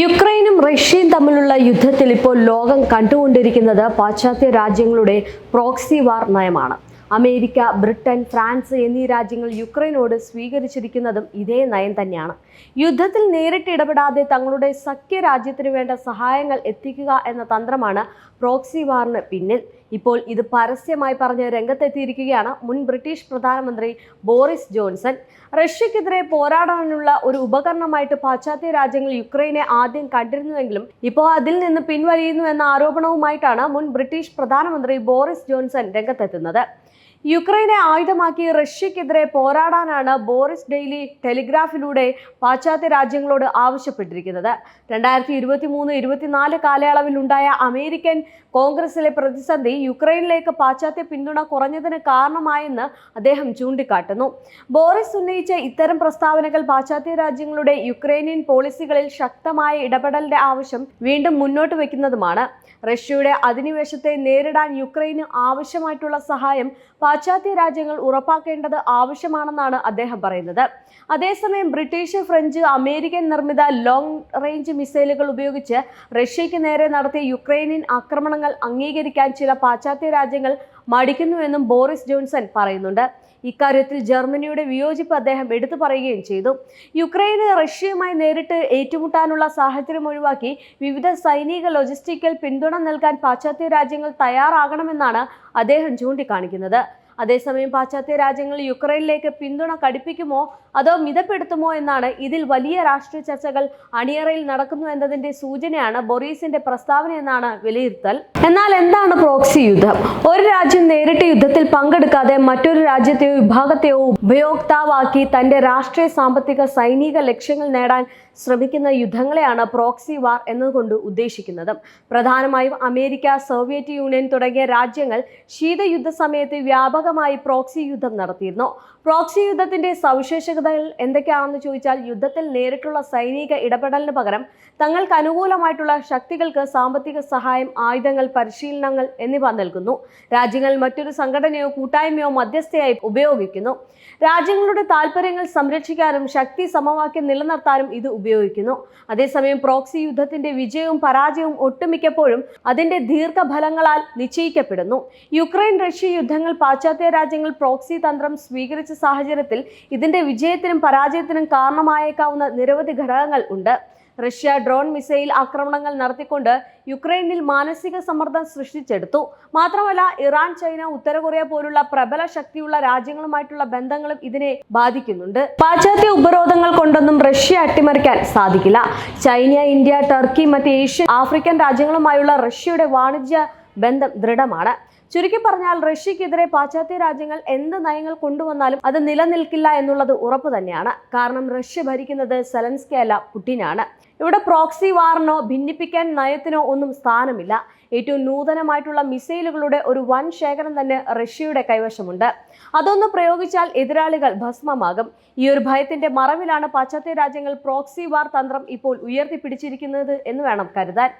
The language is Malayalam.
യുക്രൈനും റഷ്യയും തമ്മിലുള്ള യുദ്ധത്തിൽ ഇപ്പോൾ ലോകം കണ്ടുകൊണ്ടിരിക്കുന്നത് പാശ്ചാത്യ രാജ്യങ്ങളുടെ പ്രോക്സി വാർ നയമാണ്. അമേരിക്ക ബ്രിട്ടൻ ഫ്രാൻസ് എന്നീ രാജ്യങ്ങൾ യുക്രൈനോട് സ്വീകരിച്ചിരിക്കുന്നതും ഇതേ നയം തന്നെയാണ്. യുദ്ധത്തിൽ നേരിട്ട് ഇടപെടാതെ തങ്ങളുടെ സഖ്യ രാജ്യത്തിന് വേണ്ട സഹായങ്ങൾ എത്തിക്കുക എന്ന തന്ത്രമാണ് പ്രോക്സി വാറിന് പിന്നിൽ. ഇപ്പോൾ ഇത് പരസ്യമായി പറഞ്ഞ് രംഗത്തെത്തിയിരിക്കുകയാണ് മുൻ ബ്രിട്ടീഷ് പ്രധാനമന്ത്രി ബോറിസ് ജോൺസൺ. റഷ്യക്കെതിരെ പോരാടാനുള്ള ഒരു ഉപകരണമായിട്ട് പാശ്ചാത്യ രാജ്യങ്ങൾ യുക്രൈനെ ആദ്യം കണ്ടിരുന്നുവെങ്കിലും ഇപ്പോൾ അതിൽ നിന്ന് പിൻവലിയുന്നു എന്ന ആരോപണവുമായിട്ടാണ് മുൻ ബ്രിട്ടീഷ് പ്രധാനമന്ത്രി ബോറിസ് ജോൺസൺ രംഗത്തെത്തുന്നത്. യുക്രൈനെ ആയുധമാക്കി റഷ്യക്കെതിരെ പോരാടാനാണ് ബോറിസ് ഡെയ്ലി ടെലിഗ്രാഫിലൂടെ പാശ്ചാത്യ രാജ്യങ്ങളോട് ആവശ്യപ്പെട്ടിരിക്കുന്നത്. രണ്ടായിരത്തി ഇരുപത്തി മൂന്ന് ഇരുപത്തിനാല് കാലയളവിൽ ഉണ്ടായ അമേരിക്കൻ കോൺഗ്രസിലെ പ്രതിസന്ധി യുക്രൈനിലേക്ക് പാശ്ചാത്യ പിന്തുണ കുറഞ്ഞതിന് കാരണമായെന്ന് അദ്ദേഹം ചൂണ്ടിക്കാട്ടുന്നു. ബോറിസ് ഉന്നയിച്ച ഇത്തരം പ്രസ്താവനകൾ പാശ്ചാത്യ രാജ്യങ്ങളുടെ യുക്രൈനിയൻ പോളിസികളിൽ ശക്തമായ ഇടപെടലിന്റെ ആവശ്യം വീണ്ടും മുന്നോട്ട് വയ്ക്കുന്നതുമാണ്. റഷ്യയുടെ അധിനിവേശത്തെ നേരിടാൻ യുക്രൈന് ആവശ്യമായിട്ടുള്ള സഹായം പാശ്ചാത്യ രാജ്യങ്ങൾ ഉറപ്പാക്കേണ്ടത് ആവശ്യമാണെന്നാണ് അദ്ദേഹം പറയുന്നത്. അതേസമയം ബ്രിട്ടീഷ് ഫ്രഞ്ച് അമേരിക്കൻ നിർമ്മിത ലോങ് റേഞ്ച് മിസൈലുകൾ ഉപയോഗിച്ച് റഷ്യയ്ക്ക് നേരെ നടത്തിയ യുക്രൈനിയൻ ആക്രമണങ്ങൾ അംഗീകരിക്കാൻ ചില പാശ്ചാത്യ രാജ്യങ്ങൾ മടിക്കുന്നുവെന്നും ബോറിസ് ജോൺസൺ പറയുന്നുണ്ട്. ഇക്കാര്യത്തിൽ ജർമ്മനിയുടെ വിയോജിപ്പ് അദ്ദേഹം എടുത്തു പറയുകയും ചെയ്തു. യുക്രൈന് റഷ്യയുമായി നേരിട്ട് ഏറ്റുമുട്ടാനുള്ള സാഹചര്യം ഒഴിവാക്കി വിവിധ സൈനിക ലോജിസ്റ്റിക്കൽ പിന്തുണ നൽകാൻ പാശ്ചാത്യ രാജ്യങ്ങൾ തയ്യാറാകണമെന്നാണ് അദ്ദേഹം ചൂണ്ടിക്കാണിക്കുന്നത്. അതേസമയം പാശ്ചാത്യ രാജ്യങ്ങൾ യുക്രൈനിലേക്ക് പിന്തുണ കടുപ്പിക്കുമോ? അതോ മിതപ്പെടുത്തുമോ എന്നാണ് ഇതിൽ വലിയ രാഷ്ട്രീയ ചർച്ചകൾ അണിയറയിൽ നടക്കുന്നു എന്നതിന്റെ സൂചനയാണ് ബൊറീസിന്റെ പ്രസ്താവന എന്നാണ് വിലയിരുത്തൽ. എന്നാൽ എന്താണ് പ്രോക്സി യുദ്ധം? ഒരു രാജ്യം നേരിട്ട് യുദ്ധത്തിൽ പങ്കെടുക്കാതെ മറ്റൊരു രാജ്യത്തെയോ വിഭാഗത്തെയോ ഉപയോക്താവാക്കി തന്റെ രാഷ്ട്രീയ സാമ്പത്തിക സൈനിക ലക്ഷ്യങ്ങൾ നേടാൻ ശ്രമിക്കുന്ന യുദ്ധങ്ങളെയാണ് പ്രോക്സി വാർ എന്നതുകൊണ്ട് ഉദ്ദേശിക്കുന്നത്. പ്രധാനമായും അമേരിക്ക സോവിയറ്റ് യൂണിയൻ തുടങ്ങിയ രാജ്യങ്ങൾ ശീതയുദ്ധ സമയത്ത് വ്യാപകമായി പ്രോക്സി യുദ്ധം നടത്തിയിരുന്നു. പ്രോക്സി യുദ്ധത്തിന്റെ സവിശേഷതകൾ എന്തൊക്കെയാണെന്ന് ചോദിച്ചാൽ യുദ്ധത്തിൽ നേരിട്ടുള്ള സൈനിക ഇടപെടലിന് പകരം തങ്ങൾക്ക് അനുകൂലമായിട്ടുള്ള ശക്തികൾക്ക് സാമ്പത്തിക സഹായം ആയുധങ്ങൾ പരിശീലനങ്ങൾ എന്നിവ നൽകുന്നു. രാജ്യങ്ങൾ മറ്റൊരു സംഘടനയോ കൂട്ടായ്മയോ മധ്യസ്ഥയായി ഉപയോഗിക്കുന്നു. രാജ്യങ്ങളുടെ താൽപ്പര്യങ്ങൾ സംരക്ഷിക്കാനും ശക്തി സമവാക്യം നിലനിർത്താനും ഇത് ഉപയോഗിക്കുന്നു. അതേസമയം പ്രോക്സി യുദ്ധത്തിന്റെ വിജയവും പരാജയവും ഒട്ടുമിക്കപ്പോഴും അതിന്റെ ദീർഘഫലങ്ങളാൽ നിശ്ചയിക്കപ്പെടുന്നു. യുക്രൈൻ റഷ്യ യുദ്ധങ്ങൾ പാശ്ചാത്യ രാജ്യങ്ങൾ പ്രോക്സി തന്ത്രം സ്വീകരിച്ച സാഹചര്യത്തിൽ ഇതിന്റെ വിജയത്തിനും പരാജയത്തിനും കാരണമായേക്കാവുന്ന നിരവധി ഘടകങ്ങൾ ഉണ്ട്. റഷ്യ ഡ്രോൺ മിസൈൽ ആക്രമണങ്ങൾ നടത്തിക്കൊണ്ട് യുക്രൈനിൽ മാനസിക സമ്മർദ്ദം സൃഷ്ടിച്ചെടുത്തു. മാത്രമല്ല ഇറാൻ ചൈന ഉത്തര കൊറിയ പോലുള്ള പ്രബല ശക്തിയുള്ള രാജ്യങ്ങളുമായിട്ടുള്ള ബന്ധങ്ങളും ഇതിനെ ബാധിക്കുന്നുണ്ട്. പാശ്ചാത്യ ഉപരോധങ്ങൾ കൊണ്ടൊന്നും റഷ്യ അട്ടിമറിക്കാൻ സാധിക്കില്ല. ചൈന ഇന്ത്യ ടർക്കി മറ്റ് ഏഷ്യൻ ആഫ്രിക്കൻ രാജ്യങ്ങളുമായുള്ള റഷ്യയുടെ വാണിജ്യ ബന്ധം ദൃഢമാണ്. ചുരുക്കി പറഞ്ഞാൽ റഷ്യക്കെതിരെ പാശ്ചാത്യ രാജ്യങ്ങൾ എന്ത് നയങ്ങൾ കൊണ്ടുവന്നാലും അത് നിലനിൽക്കില്ല എന്നുള്ളത് ഉറപ്പ് തന്നെയാണ്. കാരണം റഷ്യ ഭരിക്കുന്നത് സെലൻസ്കി അല്ല പുടിനാണ്. ഇവിടെ പ്രോക്സി വാറിനോ ഭിന്നിപ്പിക്കാൻ നയത്തിനോ ഒന്നും സ്ഥാനമില്ല. ഏറ്റവും നൂതനമായിട്ടുള്ള മിസൈലുകളുടെ ഒരു വൻ ശേഖരം തന്നെ റഷ്യയുടെ കൈവശമുണ്ട്. അതൊന്ന് പ്രയോഗിച്ചാൽ എതിരാളികൾ ഭസ്മമാകും. ഈ ഒരു ഭയത്തിന്റെ മറവിലാണ് പാശ്ചാത്യ രാജ്യങ്ങൾ പ്രോക്സി വാർ തന്ത്രം ഇപ്പോൾ ഉയർത്തിപ്പിടിച്ചിരിക്കുന്നത് എന്ന് വേണം കരുതാൻ.